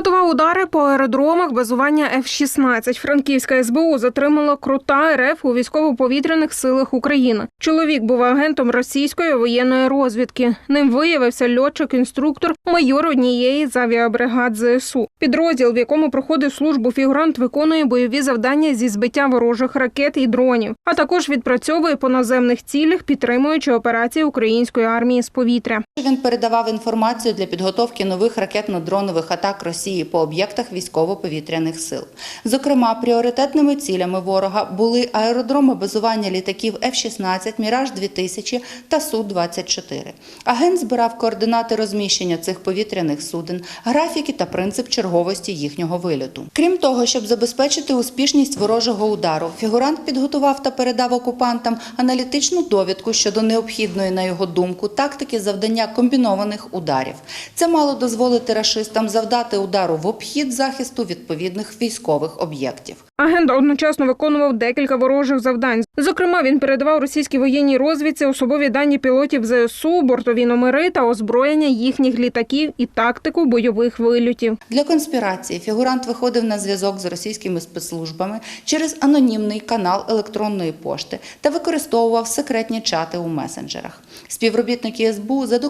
Готував удари по аеродромах базування F-16. Франківська СБУ затримала крута РФ у військово-повітряних силах України. Чоловік був агентом російської воєнної розвідки. Ним виявився льотчик-інструктор, майор однієї з авіабригад ЗСУ. Підрозділ, в якому проходив службу фігурант, виконує бойові завдання зі збиття ворожих ракет і дронів, а також відпрацьовує по наземних цілях, підтримуючи операції української армії з повітря. Він передавав інформацію для підготовки нових ракетно-дронових атак Росії по об'єктах військово-повітряних сил. Зокрема, пріоритетними цілями ворога були аеродроми базування літаків F-16, Міраж 2000 та Су-24. Агент збирав координати розміщення цих повітряних суден, графіки та принцип черговості їхнього вильоту. Крім того, щоб забезпечити успішність ворожого удару, фігурант підготував та передав окупантам аналітичну довідку щодо необхідної, на його думку, тактики завдання комбінованих ударів. Це мало дозволити рашистам завдати удару в обхід захисту відповідних військових об'єктів. Агент одночасно виконував декілька ворожих завдань. Зокрема, він передавав російській воєнній розвідці особові дані пілотів ЗСУ, бортові номери та озброєння їхніх літаків і тактику бойових вильотів. Для конспірації фігурант виходив на зв'язок з російськими спецслужбами через анонімний канал електронної пошти та використовував секретні чати у месенджерах. Співробітники СБУ задокументували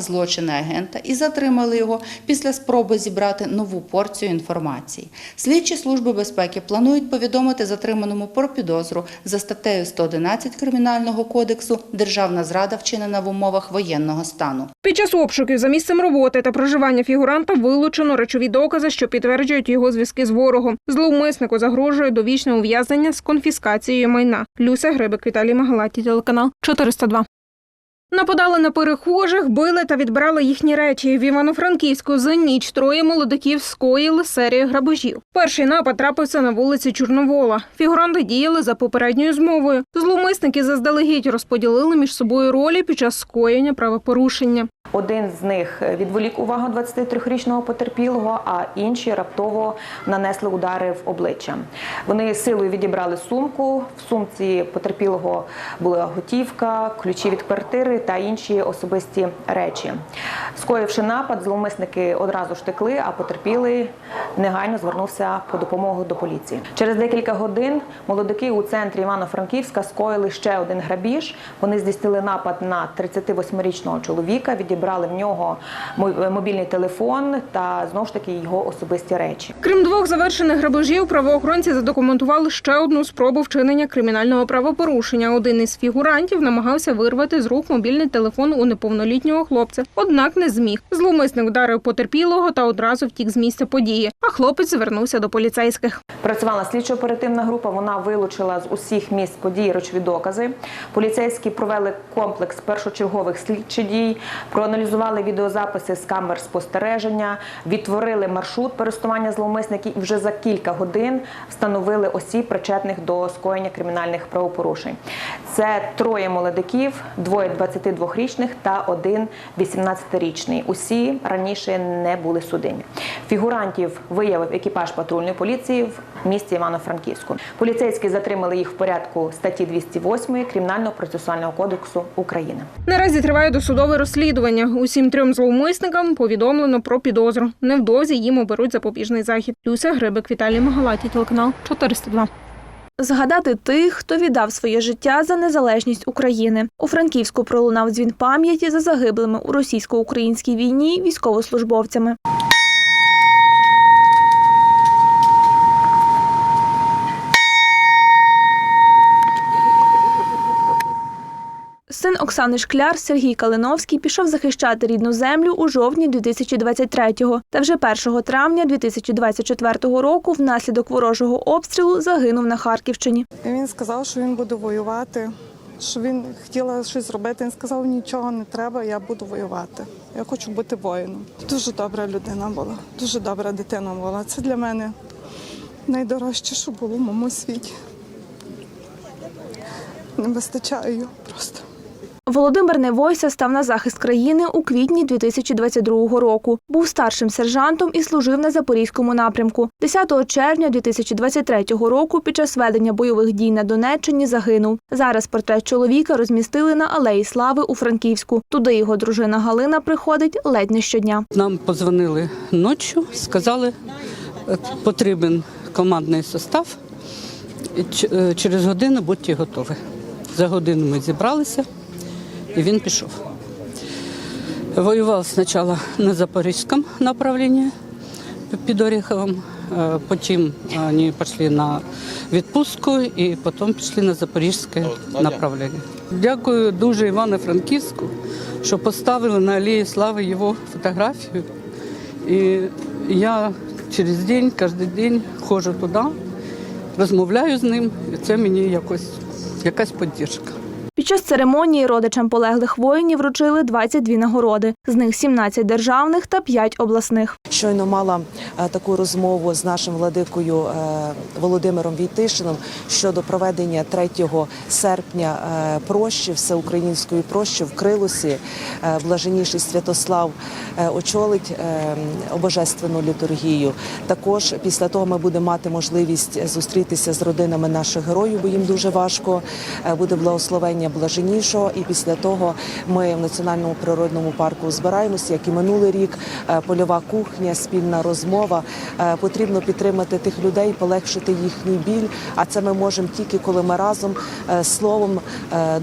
злочини агента і затримали його після спроби зібрати нову порцію інформації. Слідчі служби безпеки планують повідомити затриманому про підозру за статтею 111 Кримінального кодексу Державна зрада вчинена в умовах воєнного стану. Під час обшуків за місцем роботи та проживання фігуранта вилучено речові докази, що підтверджують його зв'язки з ворогом. Зловмиснику загрожує довічне ув'язнення з конфіскацією майна. Люся Грибик, Віталій Магалаті, телеканал 402. Нападали на перехожих, били та відбирали їхні речі. В Івано-Франківську за ніч троє молодиків скоїли серію грабежів. Перший напад трапився на вулиці Чорновола. Фігуранти діяли за попередньою змовою. Зловмисники заздалегідь розподілили між собою ролі під час скоєння правопорушення. Один з них відволік увагу 23-річного потерпілого, а інші раптово нанесли удари в обличчя. Вони силою відібрали сумку. В сумці потерпілого була готівка, ключі від квартири та інші особисті речі. Скоївши напад, зловмисники одразу ж текли, а потерпілий негайно звернувся по допомогу до поліції. Через декілька годин молодики у центрі Івано-Франківська скоїли ще один грабіж. Вони здійснили напад на 38-річного чоловіка, відібрали в нього мо- мобільний телефон та знову ж таки його особисті речі. Крім двох завершених грабежів, правоохоронці задокументували ще одну спробу вчинення кримінального правопорушення. Один із фігурантів намагався вирвати з рук мобільний телефон у неповнолітнього хлопця, однак не зміг. Зловмисник вдарив потерпілого та одразу втік з місця події. А хлопець звернувся до поліцейських. Працювала слідчо-оперативна група. Вона вилучила з усіх місць подій речові докази. Поліцейські провели комплекс першочергових слідчих дій, проаналізували відеозаписи з камер спостереження, відтворили маршрут пересування зловмисників і вже за кілька годин встановили осіб, причетних до скоєння кримінальних правопорушень. Це троє молодиків, двоє 22-річних та один 18-річний. Усі раніше не були судимі. Фігурантів виявив екіпаж патрульної поліції в місті Івано-Франківську. Поліцейські затримали їх в порядку статті 208 Кримінального процесуального кодексу України. Наразі триває досудове розслідування. Усім трьом зловмисникам повідомлено про підозру. Невдовзі їм оберуть запобіжний захід. Люся Грибик, Віталій Магалаті, телеканал 402. Згадати тих, хто віддав своє життя за незалежність України. У Франківську пролунав дзвін пам'яті за загиблими у російсько-українській війні військовослужбовцями. Син Оксани Шкляр Сергій Калиновський пішов захищати рідну землю у жовтні 2023-го. Та вже 1 травня 2024 року внаслідок ворожого обстрілу загинув на Харківщині. Він сказав, що він буде воювати, що він хотіла щось зробити. Він сказав, нічого не треба, я буду воювати. Я хочу бути воїном. Дуже добра людина була, дуже добра дитина була. Це для мене найдорожче, що було в моєму світі. Не вистачає його просто. Володимир Невойса став на захист країни у квітні 2022 року. Був старшим сержантом і служив на запорізькому напрямку. 10 червня 2023 року під час ведення бойових дій на Донеччині загинув. Зараз портрет чоловіка розмістили на алеї Слави у Франківську. Туди його дружина Галина приходить ледь не щодня. Нам подзвонили ночі, сказали, е, потрібен командний состав. е, Через годину будьте готові. За годину ми зібралися і він пішов. Воював спочатку на Запорізькому направленні під Оріховим, е, потім вони пішли на відпустку і потім пішли на Запорізьке направлення. Дякую дуже Івано-Франківську, що поставили на алеї слави його фотографію. І я через день, кожен день ходжу туди, розмовляю з ним, і це мені якось якась підтримка. Час церемонії родичам полеглих воїнів вручили 22 нагороди, з них 17 державних та 5 обласних. Щойно мала е, таку розмову з нашим владикою е, Володимиром Війтишином щодо проведення 3 серпня е, прощі, всеукраїнської прощі в Крилусі. Блаженніший Святослав очолить обожественну літургію. Також після того ми будемо мати можливість зустрітися з родинами наших героїв, бо їм дуже важко. Буде благословення блаженнішого. І після того ми в національному природному парку збираємося, як і минулий рік. Е, Польова кухня, спільна розмова. Е, Потрібно підтримати тих людей, полегшити їхній біль. А це ми можемо тільки коли ми разом е, словом,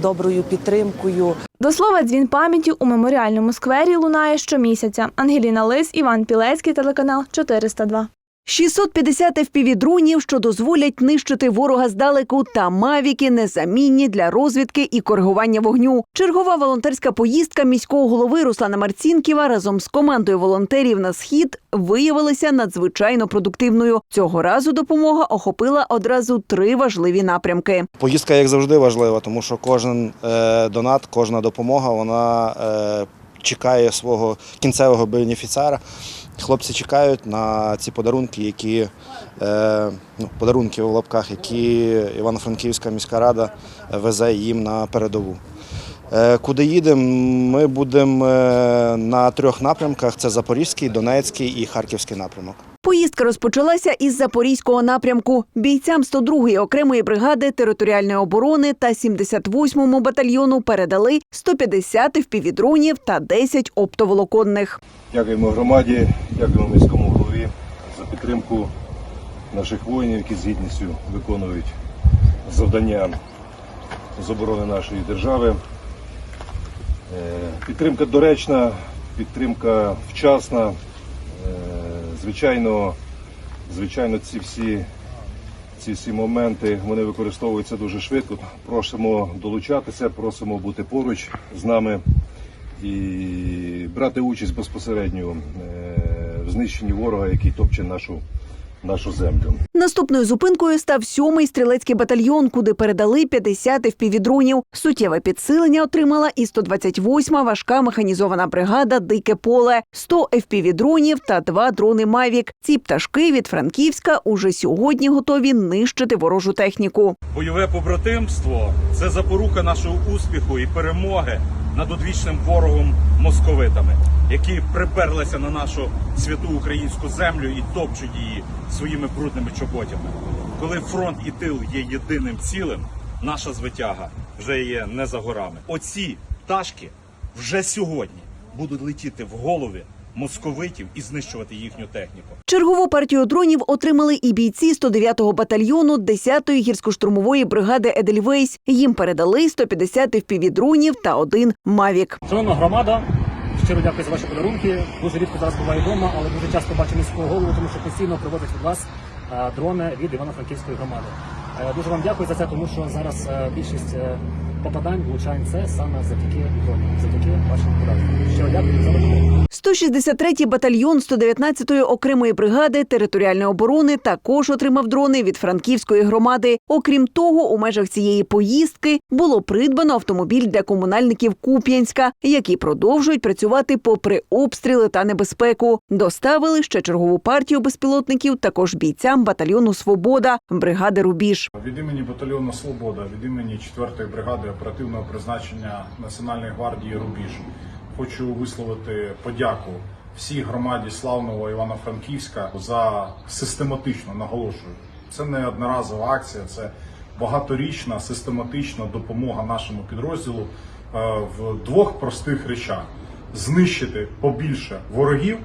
доброю підтримкою, До слова, дзвін пам'яті у меморіальному сквері лунає щомісяця. Ангеліна Лис, Іван Пілецький, телеканал 402. 650 FPV-дронів, що дозволять нищити ворога здалеку, та мавіки незамінні для розвідки і коригування вогню. Чергова волонтерська поїздка міського голови Руслана Марцінківа разом з командою волонтерів на схід виявилася надзвичайно продуктивною. Цього разу допомога охопила одразу три важливі напрямки. Поїздка, як завжди, важлива, тому що кожен е, донат, кожна допомога, вона е, чекає свого кінцевого бенефіціара. Хлопці чекають на ці подарунки, які е, ну, подарунки в лапках, які Івано-Франківська міська рада везе їм на передову. Е, Куди їдемо? Ми будемо е, на трьох напрямках: це Запорізький, Донецький і Харківський напрямок. Поїздка розпочалася із запорізького напрямку. Бійцям 102-ї окремої бригади територіальної оборони та 78-му батальйону передали 150 впівдронів та 10 оптоволоконних. Дякуємо громаді, дякуємо міському голові за підтримку наших воїнів, які з гідністю виконують завдання з оборони нашої держави. Е, Підтримка доречна, підтримка вчасна. Е, Звичайно, звичайно, ці всі, ці всі моменти вони використовуються дуже швидко. Просимо долучатися, просимо бути поруч з нами і брати участь безпосередньо е, в знищенні ворога, який топче нашу, нашу землю. Наступною зупинкою став 7-й стрілецький батальйон, куди передали 50 впівдронів. Суттєве підсилення отримала і 128-ма важка механізована бригада Дике поле, 100 FPV-дронів та два дрони Мавік. Ці пташки від Франківська уже сьогодні готові нищити ворожу техніку. Бойове побратимство це запорука нашого успіху і перемоги над одвічним ворогом московитами, які приперлися на нашу святу українську землю і топчуть її своїми брудними чоботями. Коли фронт і тил є єдиним цілим, наша звитяга вже є не за горами. Оці пташки вже сьогодні будуть летіти в голови московитів і знищувати їхню техніку. Чергову партію дронів отримали і бійці 109-го батальйону 10-ї гірсько-штурмової бригади Едельвейс. Їм передали 150 впівдронів та один Мавік. Шановна громада, щиро дякую за ваші подарунки. Дуже рідко зараз буваю вдома, але дуже часто бачу міського голову, тому що постійно привозять від вас е, дрони від Івано-Франківської громади. Е, Дуже вам дякую за це, тому що зараз е, більшість попадань влучань це саме завдяки дронам, завдяки вашим податкам. Щиро дякую за допомогу. 163-й батальйон 119-ї окремої бригади територіальної оборони також отримав дрони від франківської громади. Окрім того, у межах цієї поїздки було придбано автомобіль для комунальників Куп'янська, які продовжують працювати попри обстріли та небезпеку. Доставили ще чергову партію безпілотників також бійцям батальйону Свобода бригади Рубіж. Від імені батальйону Свобода, від імені 4-ї бригади оперативного призначення Національної гвардії Рубіж хочу висловити подяку всій громаді славного Івано-Франківська за систематично наголошую. Це не одноразова акція, це багаторічна систематична допомога нашому підрозділу е, в двох простих речах: знищити побільше ворогів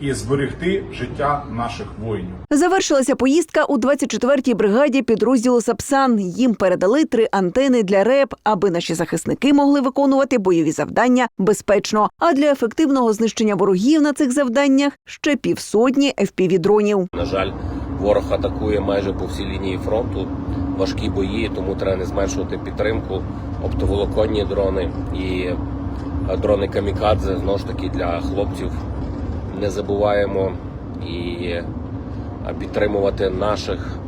і зберегти життя наших воїнів. Завершилася поїздка у 24-й бригаді підрозділу Сапсан. Їм передали три антени для РЕП, аби наші захисники могли виконувати бойові завдання безпечно. А для ефективного знищення ворогів на цих завданнях ще півсотні FPV-дронів. На жаль, ворог атакує майже по всій лінії фронту. Важкі бої, тому треба не зменшувати підтримку. Оптоволоконні дрони і е, дрони камікадзе знову ж таки для хлопців. Не забуваємо і підтримувати наших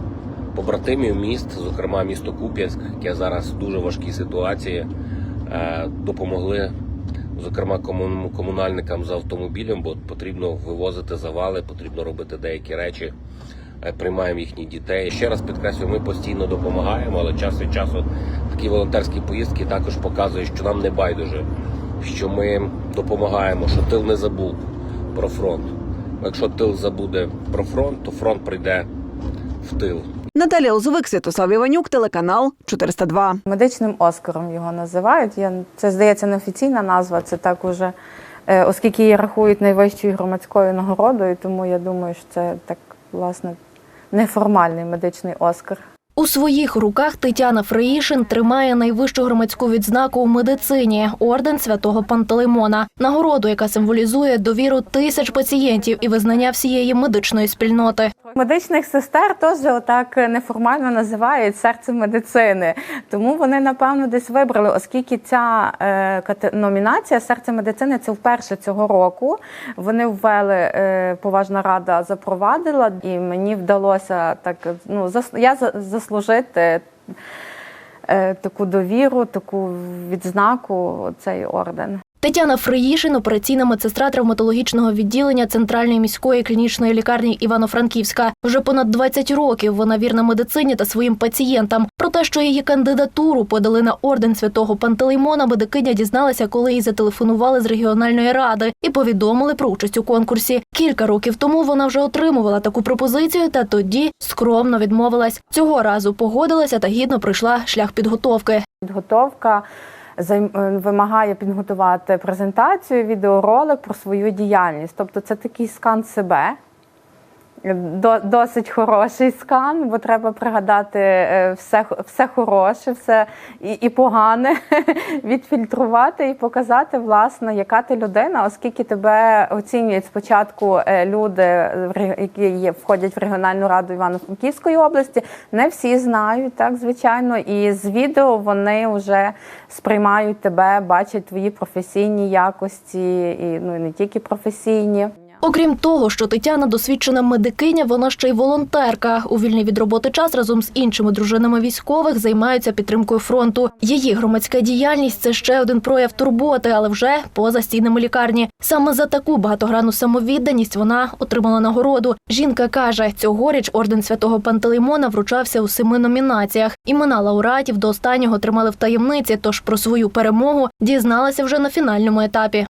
побратимів міст, зокрема місто Куп'янськ, яке зараз в дуже важкій ситуації. Е, Допомогли зокрема комунальникам з автомобілем, бо потрібно вивозити завали, потрібно робити деякі речі. Е, Приймаємо їхніх дітей. Ще раз підкреслюю, ми постійно допомагаємо, але час від часу такі волонтерські поїздки також показують, що нам не байдуже, що ми допомагаємо, що тил не забув про фронт. Якщо тил забуде про фронт, то фронт прийде в тил. Наталія Лозовик, Святослав Іванюк, телеканал 402. Медичним Оскаром його називають. Я, це, здається, не офіційна назва, це так уже, е, оскільки її рахують найвищою громадською нагородою, тому я думаю, що це так, власне, неформальний медичний Оскар. У своїх руках Тетяна Фреїшин тримає найвищу громадську відзнаку у медицині орден святого Пантелеймона, нагороду, яка символізує довіру тисяч пацієнтів і визнання всієї медичної спільноти. Медичних сестер теж отак неформально називають серце медицини. Тому вони, напевно, десь вибрали, оскільки ця е, номінація серце медицини це вперше цього року. Вони ввели, е, поважна рада запровадила, і мені вдалося так ну, я за- заслужити. е, Таку довіру, таку відзнаку, цей орден. Тетяна Фреїшин, операційна медсестра травматологічного відділення Центральної міської клінічної лікарні Івано-Франківська. Вже понад 20 років вона вірна медицині та своїм пацієнтам. Про те, що її кандидатуру подали на орден святого Пантелеймона, медикиня дізналася, коли їй зателефонували з регіональної ради і повідомили про участь у конкурсі. Кілька років тому вона вже отримувала таку пропозицію, та тоді скромно відмовилась. Цього разу погодилася та гідно пройшла шлях підготовки. Підготовка вимагає підготувати презентацію, відеоролик про свою діяльність. Тобто це такий скан себе. До- Досить хороший скан, бо треба пригадати е, все, все хороше, все і, і погане відфільтрувати і показати, власне, яка ти людина, оскільки тебе оцінюють спочатку е, люди, які є, входять в регіональну раду Івано-Франківської області. Не всі знають, так звичайно. І з відео вони вже сприймають тебе, бачать твої професійні якості, і ну і не тільки професійні. Окрім того, що Тетяна досвідчена медикиня, вона ще й волонтерка. У вільний від роботи час разом з іншими дружинами військових займаються підтримкою фронту. Її громадська діяльність це ще один прояв турботи, але вже поза стінами лікарні. Саме за таку багатогранну самовідданість вона отримала нагороду. Жінка каже, цьогоріч орден святого Пантелеймона вручався у семи номінаціях. Імена лауреатів до останнього тримали в таємниці, тож про свою перемогу дізналася вже на фінальному етапі.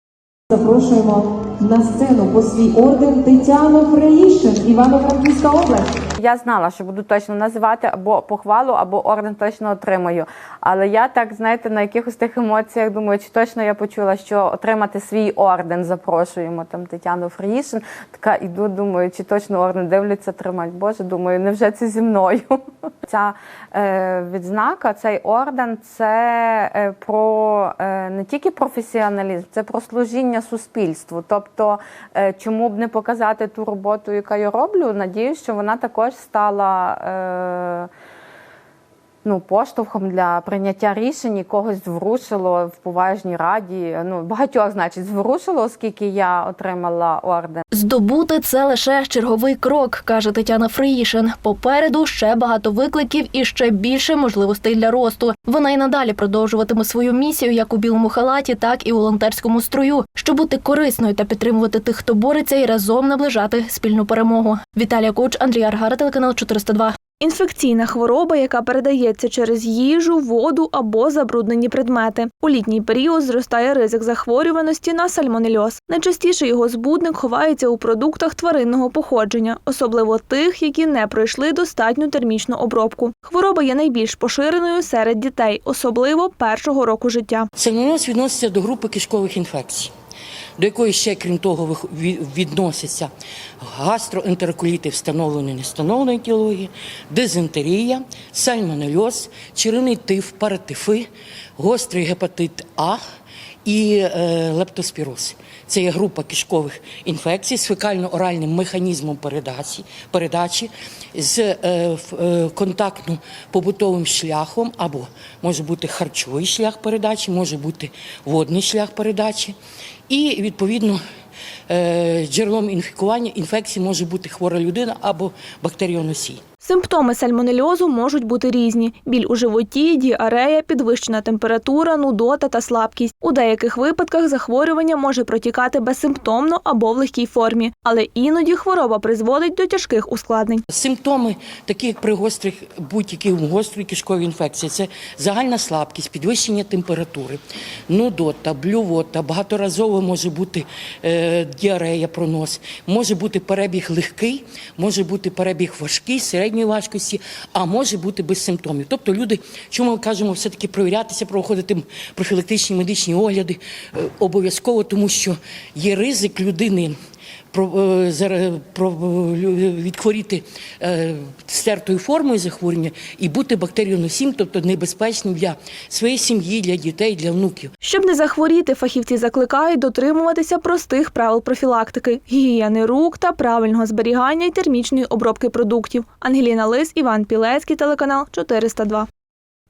Запрошуємо на сцену по свій орден Тетяну Фреїшин, Івано-Франківська область. Я знала, що буду точно називати або похвалу, або орден точно отримаю. Але я так, знаєте, на якихось тих емоціях думаю, чи точно я почула, що отримати свій орден запрошуємо там Тетяну Фріїшин. Така іду, думаю, чи точно орден дивляться, тримать. Боже, думаю, невже це зі мною? Ця е, відзнака, цей орден це е, про е, не тільки професіоналізм, це про служіння суспільству. Тобто, е, чому б не показати ту роботу, яку я роблю? Надіюсь, що вона також стала. Ну, поштовхом для прийняття рішень і когось зворушило в поважній раді. Ну, багатьох, значить, зворушило, оскільки я отримала орден. Здобути це лише черговий крок, каже Тетяна Фриїшин. Попереду ще багато викликів і ще більше можливостей для росту. Вона й надалі продовжуватиме свою місію як у білому халаті, так і у волонтерському строю, щоб бути корисною та підтримувати тих, хто бореться, і разом наближати спільну перемогу. Віталія Коч, Андрій Аргара, телеканал 402. Інфекційна хвороба, яка передається через їжу, воду або забруднені предмети. У літній період зростає ризик захворюваності на сальмонельоз. Найчастіше його збудник ховається у продуктах тваринного походження, особливо тих, які не пройшли достатню термічну обробку. Хвороба є найбільш поширеною серед дітей, особливо першого року життя. Сальмонелоз відноситься до групи кишкових інфекцій, до якої ще, крім того, відносяться гастроентероколіти встановлені, не встановленої етіології, дизентерія, сальмонельоз, черевний тиф, паратифи, гострий гепатит А і е, лептоспіроз. Це є група кишкових інфекцій з фекально-оральним механізмом передачі, передачі з е, е, контактно-побутовим шляхом, або може бути харчовий шлях передачі, може бути водний шлях передачі. І відповідно е, джерелом інфікування інфекції може бути хвора людина або бактеріоносій. Симптоми сальмонельозу можуть бути різні: біль у животі, діарея, підвищена температура, нудота та слабкість. У деяких випадках захворювання може протікати безсимптомно або в легкій формі, але іноді хвороба призводить до тяжких ускладнень. Симптоми, такі як при гострих будь-якій гострій кишковій інфекції, це загальна слабкість, підвищення температури, нудота, блювота, багаторазово може бути е, діарея, пронос, може бути перебіг легкий, може бути перебіг важкий, середньої важкості, а може бути без симптомів. Тобто люди, чому ми кажемо, все-таки провірятися, проходити профілактичні медичні огляди е, обов'язково, тому що є ризик людини е, е, відхворіти е, стертою формою захворювання і бути бактеріоносім, тобто небезпечним для своєї сім'ї, для дітей, для внуків. Щоб не захворіти, фахівці закликають дотримуватися простих правил профілактики, гігієни рук та правильного зберігання й термічної обробки продуктів. Ангеліна Лис, Іван Пілецький, телеканал 402.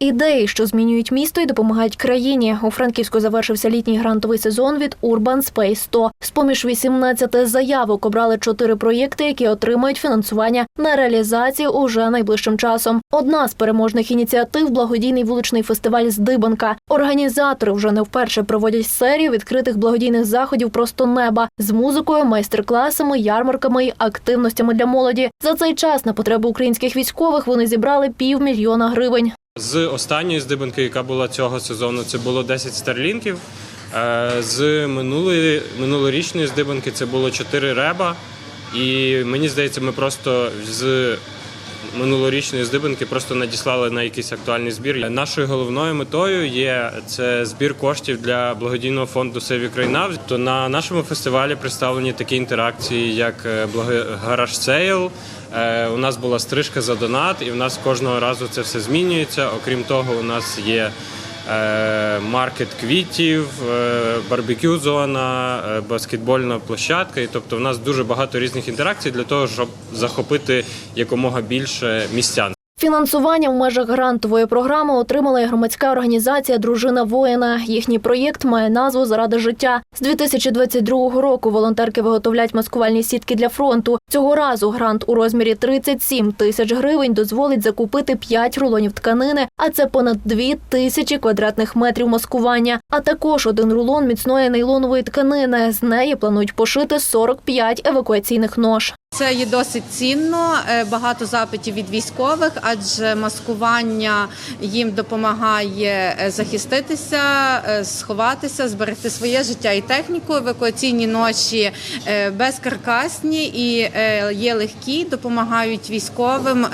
Ідеї, що змінюють місто і допомагають країні. У Франківську завершився літній грантовий сезон від Urban Space 100. З поміж 18 заявок обрали чотири проєкти, які отримають фінансування на реалізацію уже найближчим часом. Одна з переможних ініціатив благодійний вуличний фестиваль Здибанка. Організатори вже не вперше проводять серію відкритих благодійних заходів просто неба з музикою, майстер-класами, ярмарками і активностями для молоді. За цей час на потреби українських військових вони зібрали півмільйона гривень. З останньої здибанки, яка була цього сезону, це було 10 старлінків. Е, З минулої минулорічної здибанки це було 4 реба. І мені здається, ми просто з минулорічної здибанки просто надіслали на якийсь актуальний збір. Нашою головною метою є це збір коштів для благодійного фонду Save Ukraine. То на нашому фестивалі представлені такі інтеракції, як е, гараж сейл. Е, У нас була стрижка за донат, і в нас кожного разу це все змінюється. Окрім того, у нас є маркет квітів, е, барбекю зона, е, баскетбольна площадка. І тобто, в нас дуже багато різних інтеракцій для того, щоб захопити якомога більше містян. Фінансування в межах грантової програми отримала і громадська організація Дружина воїна. Їхній проєкт має назву Заради життя. З 2022 року волонтерки виготовляють маскувальні сітки для фронту. Цього разу грант у розмірі 37 тисяч гривень дозволить закупити 5 рулонів тканини, а це понад 2 тисячі квадратних метрів маскування. А також один рулон міцної нейлонової тканини. З неї планують пошити 45 евакуаційних нож. Це є досить цінно. е, Багато запитів від військових, адже маскування їм допомагає е, захиститися, е, сховатися, зберегти своє життя і техніку. Евакуаційні ноші е, безкаркасні і є легкі, допомагають військовим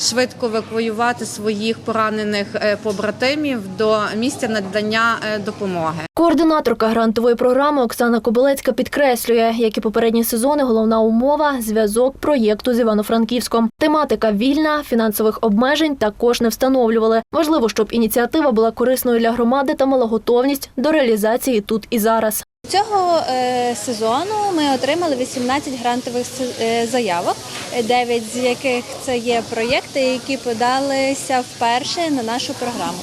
швидко евакуювати своїх поранених побратимів до місця надання допомоги. Координаторка грантової програми Оксана Кобилецька підкреслює, як і попередні сезони, головна умова зв'язок проєкту з Івано-Франківськом. Тематика вільна, фінансових обмежень також не встановлювали. Важливо, щоб ініціатива була корисною для громади та мала готовність до реалізації тут і зараз. Цього е, сезону ми отримали 18 грантових е, заявок, 9 з яких це є проєкти, які подалися вперше на нашу програму.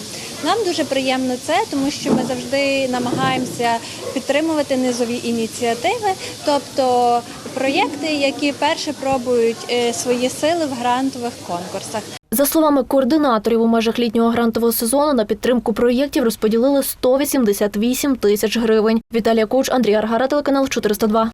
Нам дуже приємно це, тому що ми завжди намагаємося підтримувати низові ініціативи, тобто проєкти, які перше пробують е, свої сили в грантових конкурсах. За словами координаторів, у межах літнього грантового сезону на підтримку проєктів розподілили 188 тисяч гривень. Віталія Коуч, Андрій Аргара, телеканал 402.